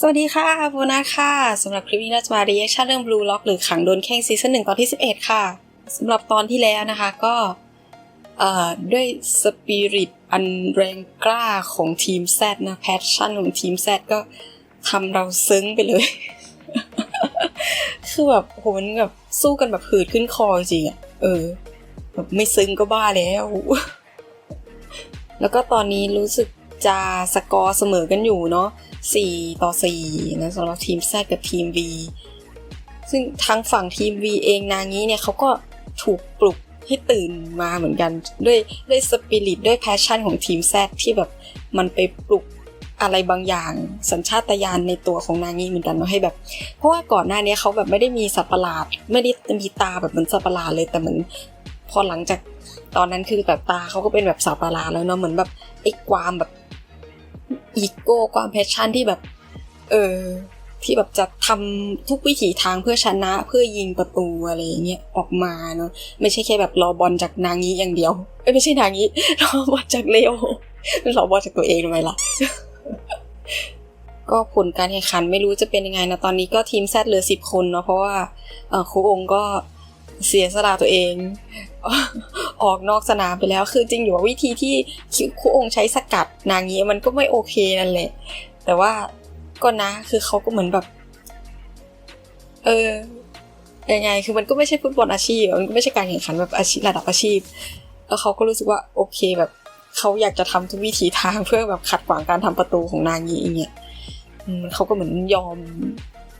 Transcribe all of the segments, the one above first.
สวัสดีค่ะโบนัสค่ะสำหรับคลิปนี้เราจะมา reaction เรื่อง Blue Lock หรือขังโดนแข้งซีซั่นหนึ่งตอนที่ 11 ค่ะสำหรับตอนที่แล้วนะคะก็เอ่อด้วยสปิริตอันแรงกล้าของทีม Z นะแพชชั่นของทีม Z ก็ทำเราซึ้งไปเลย คือแบบโหมันแบบสู้กันแบบหืดขึ้นคอจริงอะเออแบบไม่ซึ้งก็บ้าแล้ว แล้วก็ตอนนี้รู้สึกจะสกอร์เสมอกันอยู่เนาะ 4 ต่อ4นะสำหรับทีมแซกับทีม V ซึ่งทางฝั่งทีม V เองนางี้เนี่ยเขาก็ถูกปลุกให้ตื่นมาเหมือนกัน ด้วยด้วยสปิริตด้วยแพชชั่นของทีมแซที่แบบมันไปปลุกอะไรบางอย่าง สัญชาตญาณในตัวของนางี้เหมือนกันเนาะให้แบบ เพราะว่าก่อนหน้านี้เขาแบบไม่ได้มีสัตว์ประหลาด ไม่ได้มีตาแบบเหมือนสัตว์ประหลาดเลยแต่เหมือนพอหลังจากตอนนั้นคือแบบตาเขาก็เป็นแบบสัตว์ประหลาดแล้วเนาะเหมือนแบบไอ้ความแบบ อีโก้ความแพชชั่นที่แบบ เออ ที่แบบจะทำทุกวิถีทางเพื่อชนะเพื่อยิงประตูอะไรเงี้ยออกมาเนาะไม่ใช่แค่แบบรอบอลจากนางี้อย่างเดียวเอ้ไม่ใช่นางี้รอบอลจากเลโอรอบอลจากตัวเองทำไมล่ะก็ผลการแข่งขันไม่รู้จะเป็นยังไงนะตอนนี้ก็ทีมแซดเหลือสิบคนเนาะเพราะว่าครูองค์ก็เสียสละตัวเอง ออกนอกสนามไปแล้ว คือจริงอยู่ว่าวิธีที่ครูองค์ใช้สกัดนางนี้มันก็ไม่โอเคนั่นแหละ แต่ว่าก็นะคือเขาก็เหมือนแบบ เออยังไง คือมันก็ไม่ใช่ฟุตบอลอาชีพ มันก็ไม่ใช่การแข่งขันแบบอาชีพระดับอาชีพ แล้วเขาก็รู้สึกว่าโอเคแบบเขาอยากจะทำทุกวิถีทางเพื่อแบบขัดขวางการทำประตูของนางนี้อย่างเงี้ยเขาก็เหมือนยอม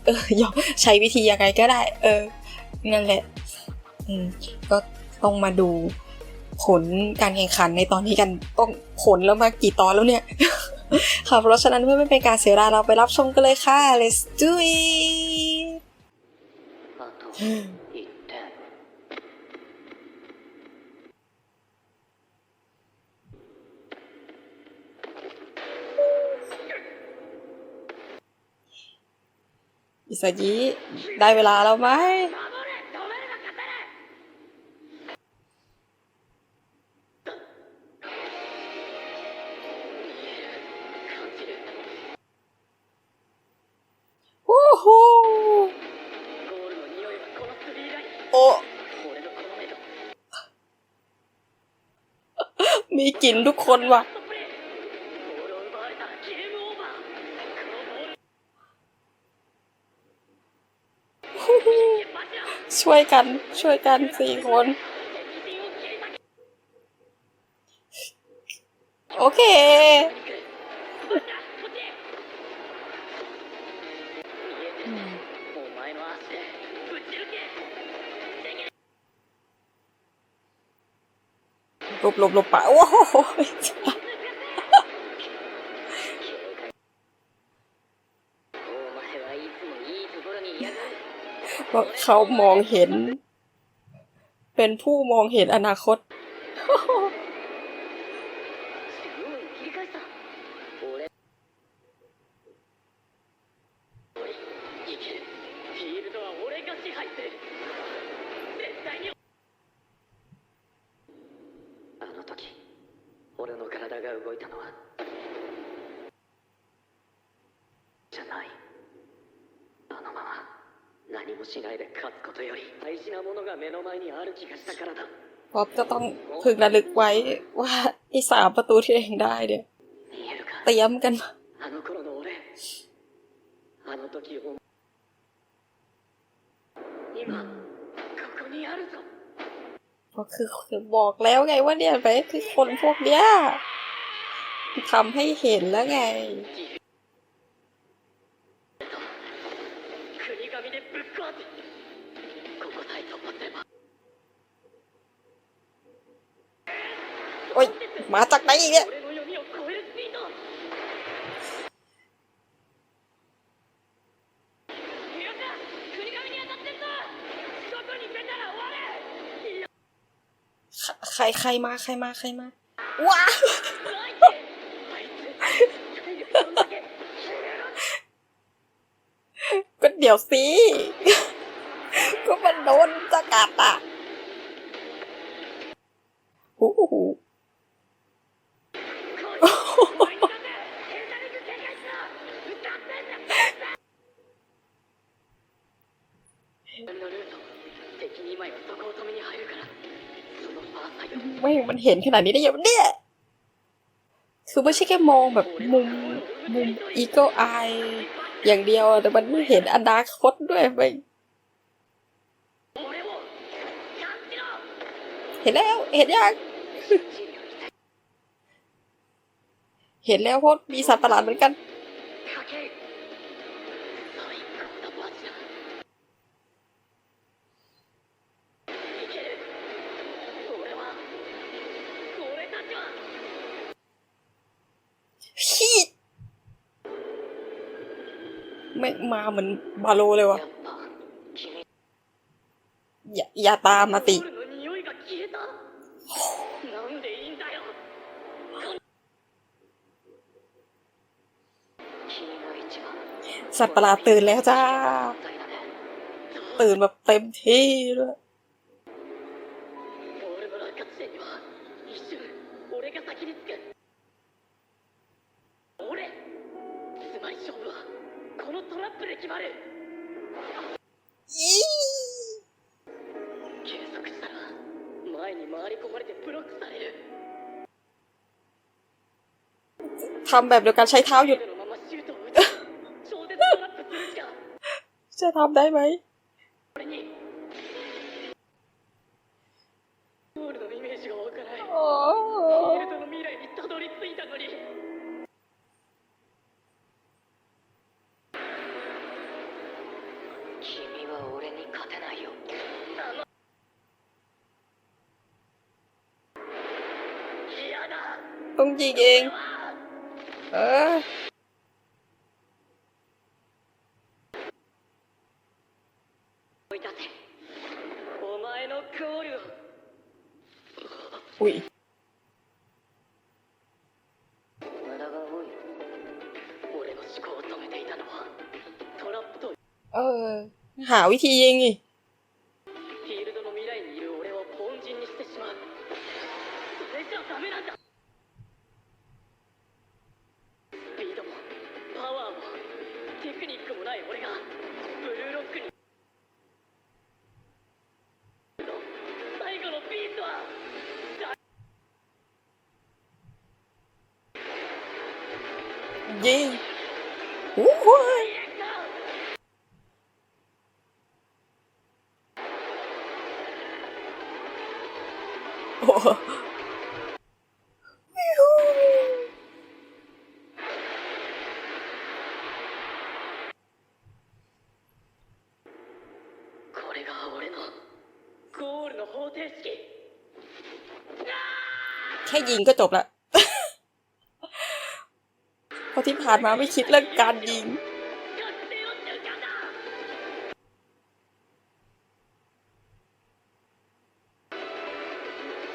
เออยอมใช้วิธียังไงก็ได้ เออ นั่นแหละ อืมก็ ต้องมาดูผลการแข่งขันในตอนนี้กันต้องผลแล้วมากี่ตอนแล้วเนี่ย ค่ะเพราะฉะนั้นเพื่อไม่เป็นการเสียเวลาเราไปรับชมกันเลยค่ะ let's do it อิสากิได้เวลาแล้วไหม มีกลิ่นทุกคนว่ะ ช่วยกัน ช่วยกันสี่คน โอเค บลบลบปโอ้โหเขามองเห็น เป็นผู้มองเห็นอนาคต อปจะต้องพึงระลึกไว้ว่าอีสามประตูที่เองได้เนี่ยเตรียมกันก็คือคือบอกแล้วไงว่าเนี่ยไปคือคนพวกเนี้ยทำให้เห็นแล้วไงาจากไหนอีกเนี่ยใครใครมาใครมาใครมาว้าก็เดี๋ยวสิก็มันโดนจะกัดอะโอ้ มันเห็นขนาดนี้ได้ยังเนี่ย คือไม่ใช่แค่มองแบบมุมมุมอีเกิลไออย่างเดียว แต่มันเห็นอนาคตด้วยไปเห็นแล้ว เห็นยังเห็นแล้วเพราะมีสัตว์ประหลาดเหมือนกัน ไม่มาเหมือนบาโลเลยวะอย่าอย่าตามมาติสัตว์ประหลาดตื่นแล้วจ้า ตื่นแบบเต็มที่ด้วย ทําแบบเดียวกันใช้เท้าหยุด จะทําได้ไหม โอ้ต้องยิงเอง เออ 追い立てお前のゴールを อุ้ย 無駄が多い俺の思考を止めていたのはトラップと เออ หาวิธียิงอีก フィールドの未来にいる俺を凡人にしてしまうそれじゃダメなんだ ยิงก็จบละเพราะที่ผ่านมาไม่คิดเรื่องการยิง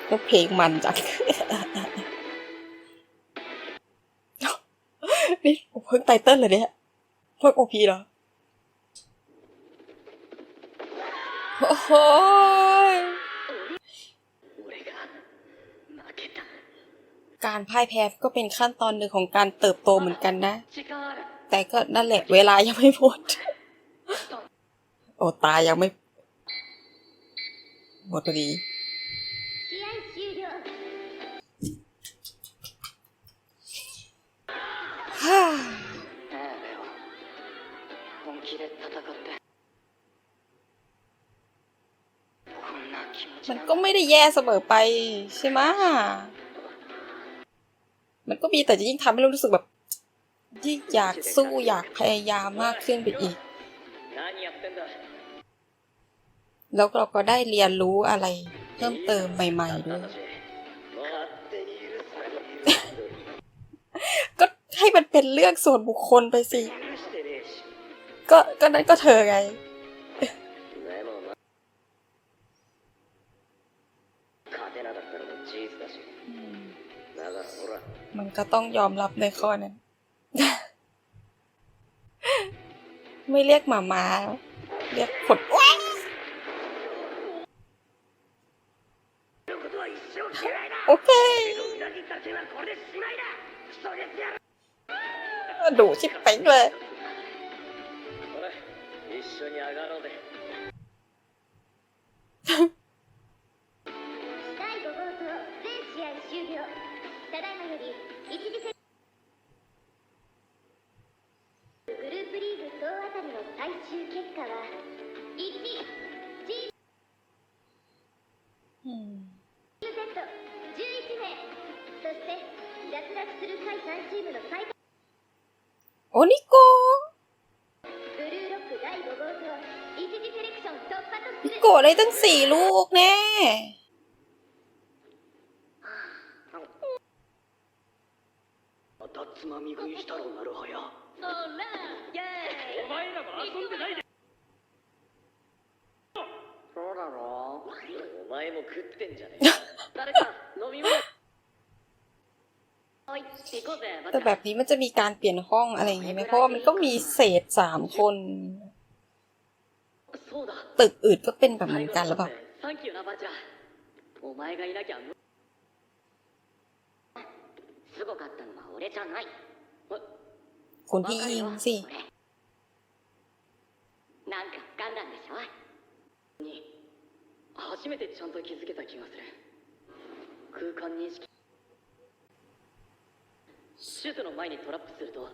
ก็เพลงมันจังนี่ผมเพิ่งไตเติ้ลเลยเนี่ยเพิ่งโอพีเหรอ โอ้ย การพ่ายแพ้ก็เป็นขั้นตอนหนึ่งของการเติบโตเหมือนกันนะ แต่ก็นั่นแหละ เวลายังไม่หมดโอ้ตายังไม่หมดพอดีมันก็ไม่ได้แย่เสมอไปใช่ไหม มันก็มีแต่จะยิ่งทำให้เรารู้สึกแบบยิ่งอยากสู้อยากพยายามมากขึ้นไปอีก แล้วเราก็ได้เรียนรู้อะไรเพิ่มเติมใหม่ๆด้วยก็ให้มันเป็นเรื่องส่วนบุคคลไปสิ ก็ก็นั้นก็เธอไงมันก็ต้องยอมรับในข้อนั้น ไม่เรียกหมามาเรียกขดว้าย のことは一生嫌いだ โอเค 裏切った手はこれでしまいだクソゲス野郎 ดูชิบเป้งเลย ほら一緒に上がろうぜ 最終結果は1チーム อืม セット11名そして脱落する下位3チームの最下 โอ้นิโก ブルーロック第5号棟一次セレクション突破とす นิ る โกได้ตั้งสี่ลูกแน่ またつまみ食いしたろなるはやそら そうだろお前も食ってんじゃねえか誰か飲み物おい行こうぜ แต่แบบนี้มันจะมีการเปลี่ยนห้องอะไรอย่างงี้ไหมเพราะว่ามันก็มีเศษสามคน そうだ ตึกอื่นก็เป็นแบบเหมือนกันหรือเปล่า サンキューなバチラお前がいなきゃ無すごかったのは俺じゃない คนที่ยิงสิ 俺 なんかガンダンでしょ？に初めてちゃんと気づけた気がする。空間認識。シュートの前にトラップすると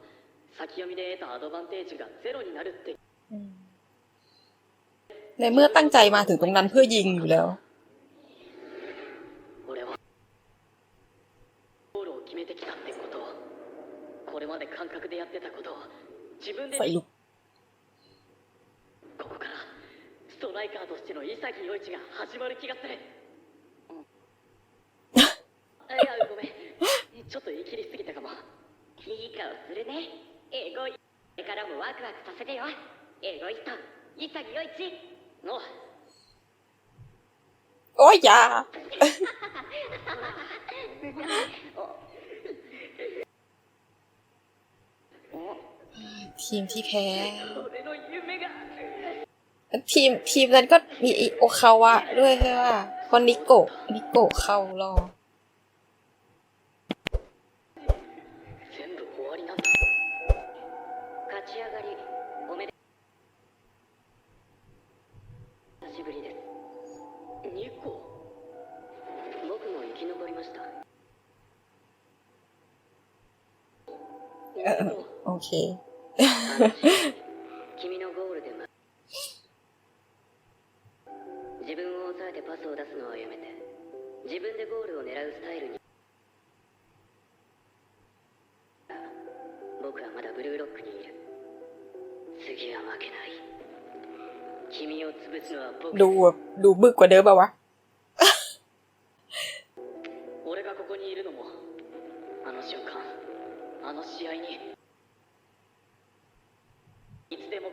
先読みで得たアドバンテージがゼロになるって。ในเมื่อตั้งใจมา ここからストライカーとしての潔い一が始まる気がする、あん、いやごめん。ちょっと言い切りすぎたかも。いい顔するね。エゴイこれからもワクワクさせてよ。エゴイスト潔い一の Oh ja! oh. ทีมที่แพ้ทีมทีมนั้นก็มีโอคาวะด้วยใช่ป่ะคนนิโกะนิโกะเขารอโอเค 君のゴールでま自分を抑えてパスを出すのはやめて自分でゴールを狙うスタイルに僕はまだブルーロックにいる次は負けない君を潰すのは僕 ดูแบบดูบึกกว่าเดิมป่าวะ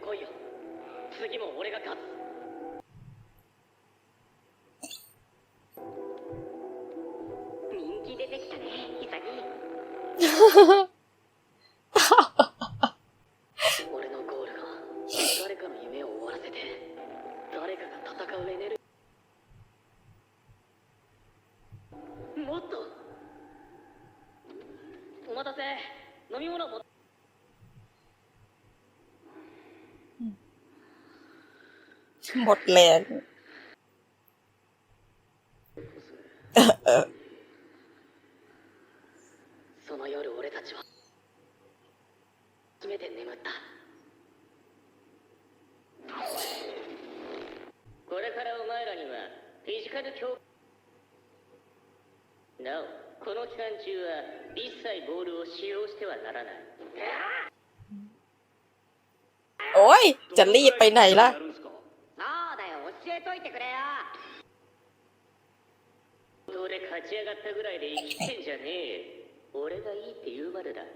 来いよ。次も俺が勝つ。 หมดแรงเออเออ その夜俺たちは初めて眠ったこれからお前らにはフィジカル強なおこの期間中は一切ボールを使用してはならない โอ้ย จะรีบไปไหนล่ะ そうだよ教 えといてくれよ。俺勝ち上がったぐらいで生きてんじゃねえ。俺がいいって言うまでだ。な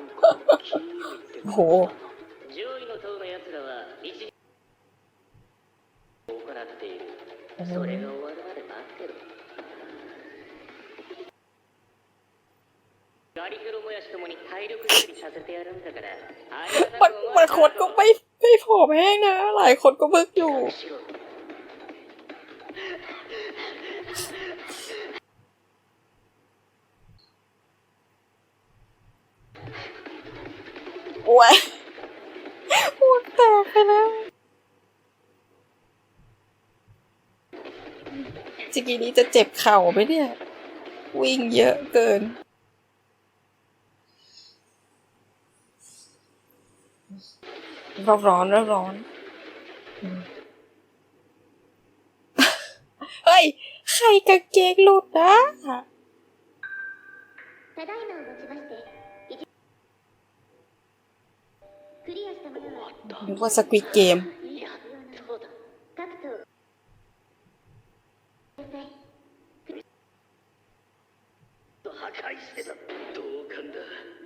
んか気に上位の塔のやつらは一日行っている。それが終わるまで待ってろ。ガリフロもやしともに体力作りさせてやるんだからあれはこれこれこれ。 ไม่ผอมแห้งนะ หลายคนก็บึกอยู่ โอ้ยหัวแตกไปแล้วจิกี้นี้จะเจ็บเข่าไหมเนี่ย วิ่งเยอะเกิน ร้อนร้อนร้อนร้อนอืม เฮ้ย ใครกางเกงหลุดนะ ただいまをもちまして一クリアしたものは นึกว่าสควิตเกม やっとだ各党先生破壊してた同感だ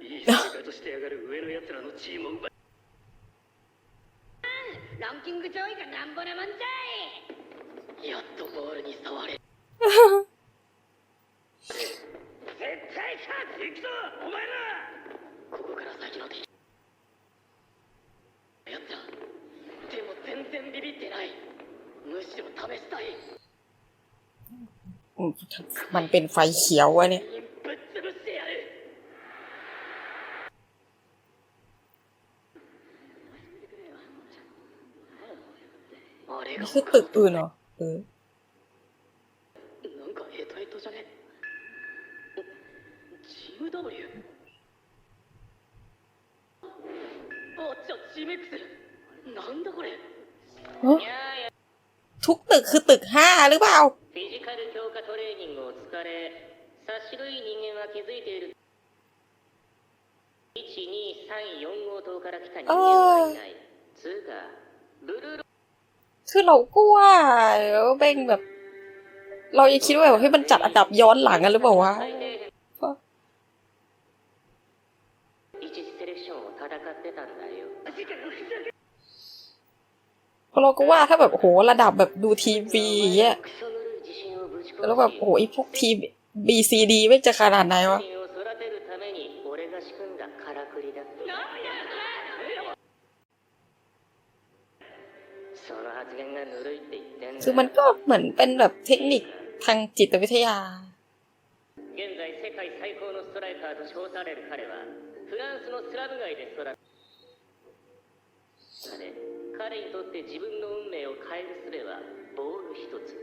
いい生活してやがる上の奴らのチームを奪いラ ンキング上位がなんぼなもんじゃいやっとボールに触れ絶対勝っていくぞお前らここから先の敵やったでも全然ビビってないむしろ試したい อืมมันเป็นไฟเขียวอะเนี่ย คือตึกอื่なんかヘヘじゃね GW? あなんだこれเทุกตึกคือตึกห้าหรือเปล่า คือเรากลัวแล้วเบงแบบ เราอยังคิดว่าแบบให้มันจัดอันดับย้อนหลังกันหรือเปล่าวะเพราะเราก็ว่าถ้าแบบโหระดับแบบดูทีวีเงี้ยแล้วแบบโหไอพวกทีบีซีดีไม่จะขนาดไหนวะ คือมันก็เหมือนเป็นแบบเทคนิคทางจิตวิทยา 現在世界最高のストライカーと称される彼はフランスのスラム街で育ったで彼にとって自分の運命を変える術はボール一つ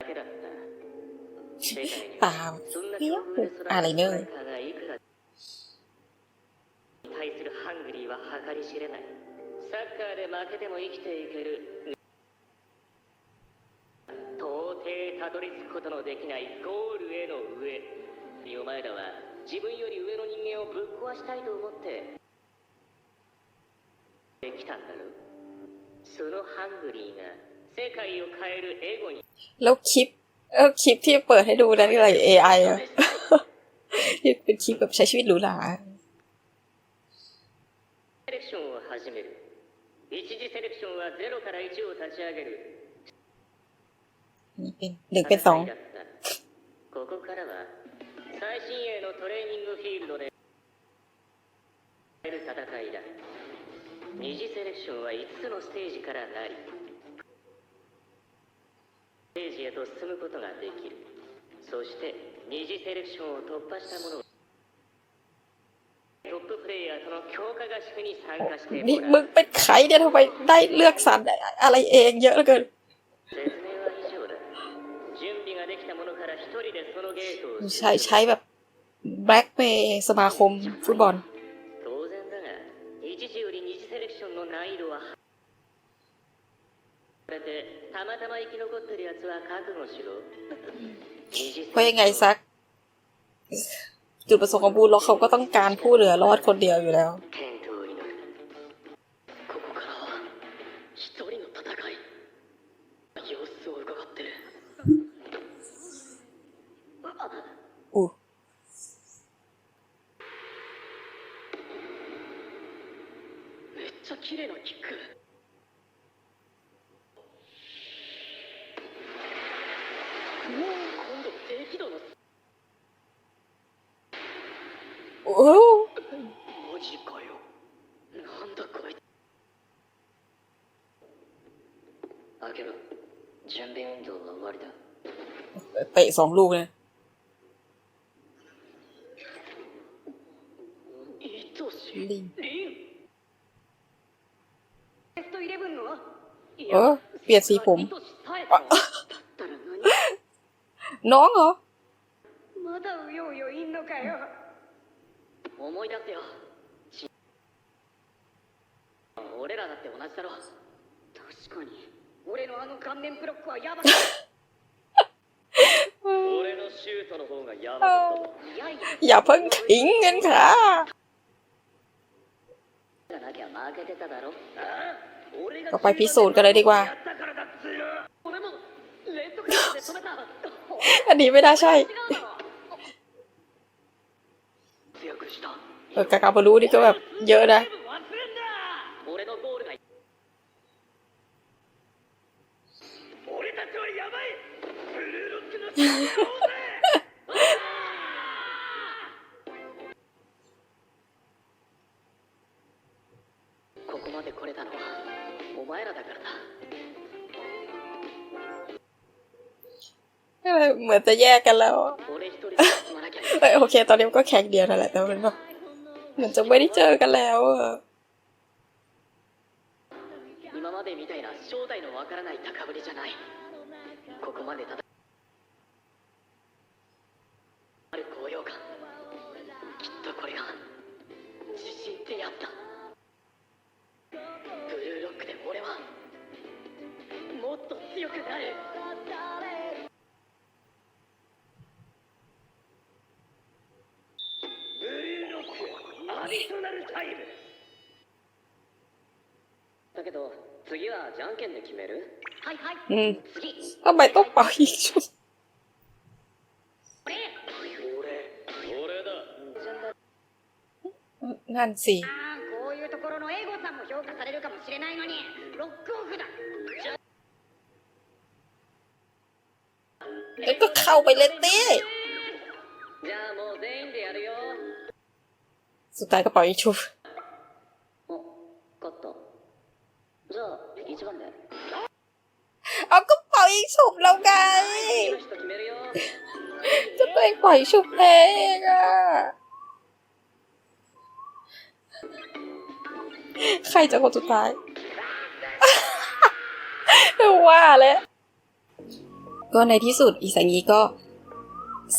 だけだった世界に ตา はそんな เปี้ย 境 ว 遇で育ったスト อะ ラ ไร イ เนอ カーがいくらに対するハングリーは計り知れない サッカーで負けても生きていける到底たどり着くことのできないゴールへの上お前らは自分より上の人間をぶっ壊したいと思ってできたんだろそのハングリーが世界を変えるエゴに แล้วคลิปเออคลิปที่เปิดให้ดูนั่นอะไร AI อะ ที่เป็นคลิปแบบใช้ชีวิตหรูหรา セレクションを始める 一次セレクションは0から1を立ち上げる นี่เป็นหนึ่งเป็นสอง 戦いだったここからは最新鋭のトレーニングフィールドで戦いだ二次セレクションは5つのステージからなりステージへと進むことができるそして二次セレクションを突破した者 นี่มึงเป็นใครเนี่ยทำไมได้เลือกสรรอะไรเองเยอะเหลือเกินใช้ใช้แบบแบล็กเมย์สมาคมฟุตบอลเพราะยังไงซัก จุดประสงค์ของบูลล็อกเขาก็ต้องการผู้เหลือรอดคนเดียวอยู่แล้ว สองลูกเลย いとしリンリンベストイレブンのい เออ เปลี่ยนสีผม いとしさえ とだったら น้องเหรอ 何まだうようよいんのかよ思い出せよち俺らだって同じだろ確かに俺のあの顔面ブロックはヤバか อย่าเพิ่งขิงเงินค่ะก็ไปพิสูจน์กันเลยดีกว่า อันนี้ไม่ได้ใช่ เออกากาบรู้นี่ก็แบบเยอะนะ มือนจะแยกกันแล้ว 俺一人で進まなきゃいけない เอ้ยโอเค ตอนนี้มันก็แข่งเดียวนั่นแหละแต่มันแบบเหมือนจะไม่ได้เจอกันแล้วอะ 今までみたいな正体のわからない高ぶりじゃないここまで戦 ど次はじゃんけんで決めるはいはい อืม 次 ทำไมต้องเป่าอีกชุด 俺俺だ นั่นสิ ああこういうところのエゴさんも評価されるかもしれないのにロックオフだ แล้วก็เข้าไปเลยเต้ じゃあもう全員でやるよ สุดท้ายก็เป่าอีกชุด องปล่อยชุบเองอะใครจะคนสุดท้ายว่าแล้วก็ในที่สุดอีสังงีก็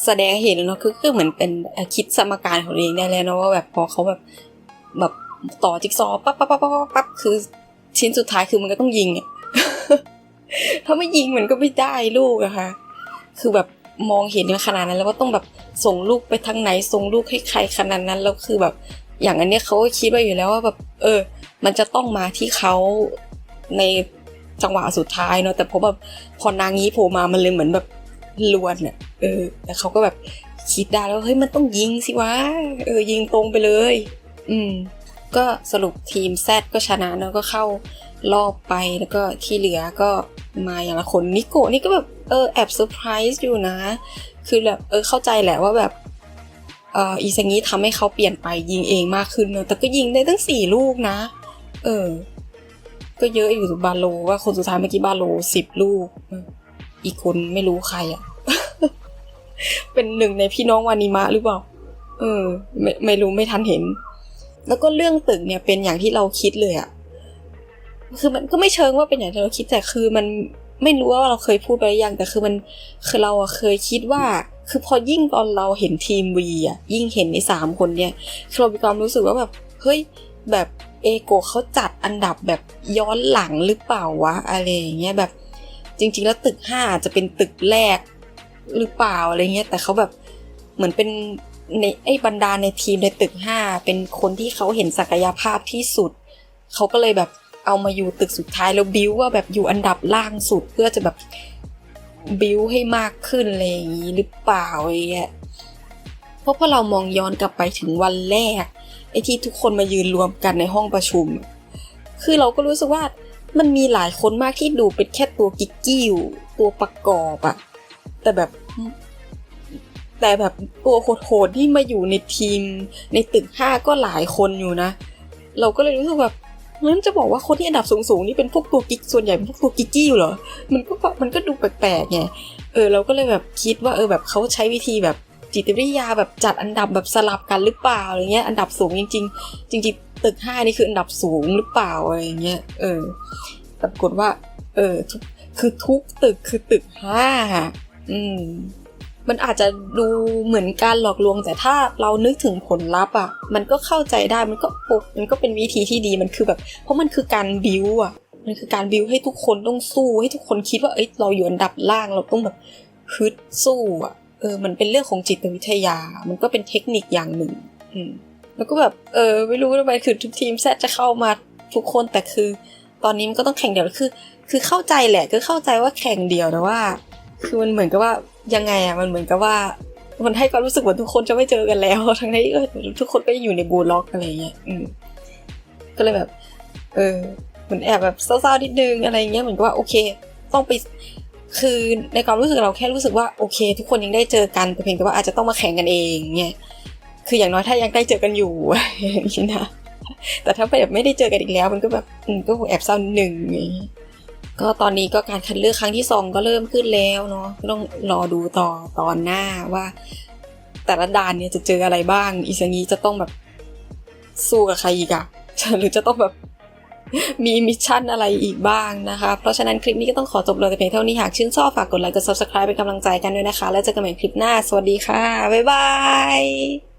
แสดงเห็นเนาะคือคือเหมือนเป็นคิดสมการของตัวเองได้แล้วเนาะว่าแบบพอเขาแบบแบบต่อจิ๊กซอว์ปั๊บปั๊บปั๊บปั๊บปั๊บปั๊บคือชิ้นสุดท้ายคือมันก็ต้องยิงถ้าไม่ยิงมันก็ไม่ได้ลูกอะค่ะ คือแบบ มองเห็นขนาดนั้น แล้วว่าต้องแบบส่งลูกไปทางไหนส่งลูกให้ใครขนาดนั้นแล้วคือแบบ อย่างอันเนี้ยเขาก็คิดไว้อยู่แล้วว่าแบบ เออ มันจะต้องมาที่เขาในจังหวะสุดท้ายเนาะแต่พอแบบพอนางงี้โผล่มามันเลยเหมือนแบบลวนอะเออแต่เขาก็แบบคิดได้แล้วเฮ้ยมันต้องยิงสิวะเออ ยิงตรงไปเลย อืม ก็สรุปทีมแซดก็ชนะเนาะก็เข้ารอบไปแล้วก็ที่เหลือก็มาอย่างละคนนิโกนี่ก็แบบ เออแอบเซอร์ไพรส์อยู่นะ คือแบบเออเข้าใจแหละว่าแบบเอออีซังงี้ทำให้เขาเปลี่ยนไปยิงเองมากขึ้นเนอะแต่ก็ยิงได้ตั้งสี่ลูกนะ เออ ก็เยอะอยู่บาโลว่าคนสุดท้ายเมื่อกี้บาโลสิบลูก อีกคนไม่รู้ใครอะเป็นหนึ่งในพี่น้องวานิมะหรือเปล่า เออ ไม่ไม่รู้ไม่ทันเห็น แล้วก็เรื่องตึกเนี่ยเป็นอย่างที่เราคิดเลยอะคือมันก็ไม่เชิงว่าเป็นอย่างที่เราคิดแต่คือมัน ไม่รู้ว่าเราเคยพูดไปหรือยังแต่คือมันคือเราอะเคยคิดว่า คือพอยิ่งตอนเราเห็นทีมวีอะยิ่งเห็นในสามคนเนี่ยคือเรามีความรู้สึกว่าแบบเฮ้ยแบบเอโกเขาจัดอันดับแบบย้อนหลังหรือเปล่าวะอะไรอย่างเงี้ยแบบจริง ๆ แล้วตึกห้าจะเป็นตึกแรกหรือเปล่าอะไรเงี้ยแต่เขาแบบเหมือนเป็นในไอ้บรรดาในทีมในตึกห้าเป็นคนที่เขาเห็นศักยภาพที่สุดเขาก็เลยแบบ เอามาอยู่ตึกสุดท้ายแล้วบิวว่าแบบอยู่อันดับล่างสุดเพื่อจะแบบบิวให้มากขึ้นอะไรอย่างนี้หรือเปล่าอะไรเงี้ยเพราะพอเรามองย้อนกลับไปถึงวันแรกไอ้ที่ทุกคนมายืนรวมกันในห้องประชุม คือเราก็รู้สึกว่ามันมีหลายคนมากที่ดูเป็นแค่ตัวกิ๊กกี้อยู่ตัวประกอบอะแต่แบบ แต่แบบตัวโหดๆที่มาอยู่ในทีม ในตึกห้าก็หลายคนอยู่นะ เราก็เลยรู้สึกแบบ งั้นจะบอกว่าคนที่อันดับสูงๆนี่เป็นพวกตัวกิ๊กส่วนใหญ่เป็นพวกตัวกิ๊กกี้อยู่เหรอ มันก็มันก็ดูแปลกๆไง เออเราก็เลยแบบคิดว่าเออแบบเขาใช้วิธีแบบจิตวิทยาแบบจัดอันดับแบบสลับกันหรือเปล่าอะไรเงี้ยอันดับสูงจริง ๆ จริงๆตึกห้านี่คืออันดับสูงหรือเปล่าอะไรเงี้ยเออปรากฏว่า เออคือทุกตึกคือตึกห้าอืม มันอาจจะดูเหมือนการหลอกลวง แต่ถ้าเรานึกถึงผลลัพธ์อะ มันก็เข้าใจได้มันก็โอมันก็เป็นวิธีที่ดีมันคือแบบ เพราะมันคือการบิวอะ มันคือการบิวให้ทุกคนต้องสู้ ให้ทุกคนคิดว่าเอ้ยเราอยู่อันดับล่างเราต้องแบบฮึดสู้อะเออมันเป็นเรื่องของจิตวิทยา มันก็เป็นเทคนิคอย่างหนึ่ง อืมแล้วก็แบบเออไม่รู้ทำไมคือทุกทีมแซดจะเข้ามาทุกคนแต่คือ ตอนนี้มันก็ต้องแข่งเดียวคือ คือเข้าใจแหละก็เข้าใจว่าแข่งเดียวแต่ว่า คือมันเหมือนกับว่า ยังไงอะมันเหมือนกับว่า มันให้ความรู้สึกเหมือนทุกคนจะไม่เจอกันแล้ว ทั้งที่ทุกคนก็ยังอยู่ในบูล็อกอะไรเงี้ยอืมก็เลยแบบ เออเหมือนแอบแบบเศร้าๆนิดนึงอะไรเงี้ยเหมือนกับว่าโอเค ต้องไปคือในความรู้สึกเราแค่รู้สึกว่าโอเค ทุกคนยังได้เจอกันแต่เพียงแต่ว่าอาจจะต้องมาแข่งกันเองเนี่ยคืออย่างน้อยถ้ายังได้เจอกันอยู่อย่างนี้นะแต่ถ้าแบบไม่ได้เจอกันอีกแล้ว มันก็แบบก็แอบเศร้านิดนึงอย่างงี้ ก็ตอนนี้ก็การคัดเลือกครั้งที่สองก็เริ่มขึ้นแล้วเนาะต้องรอดูต่อตอนหน้าว่า แต่ละด่านเนี่ยจะเจออะไรบ้าง อีสังี้จะต้องแบบสู้กับใครอีกอะหรือจะต้องแบบมีมิชชั่นอะไรอีกบ้างนะคะ เพราะฉะนั้นคลิปนี้ก็ต้องขอจบลยแต่เพียงเท่านี้หากชื่นชอบฝากกดไลค์กด subscribe เป็นกำลังใจกันด้วยนะคะ แล้วเจอกันใหม่คลิปหน้า สวัสดีค่ะ บ๊ายบาย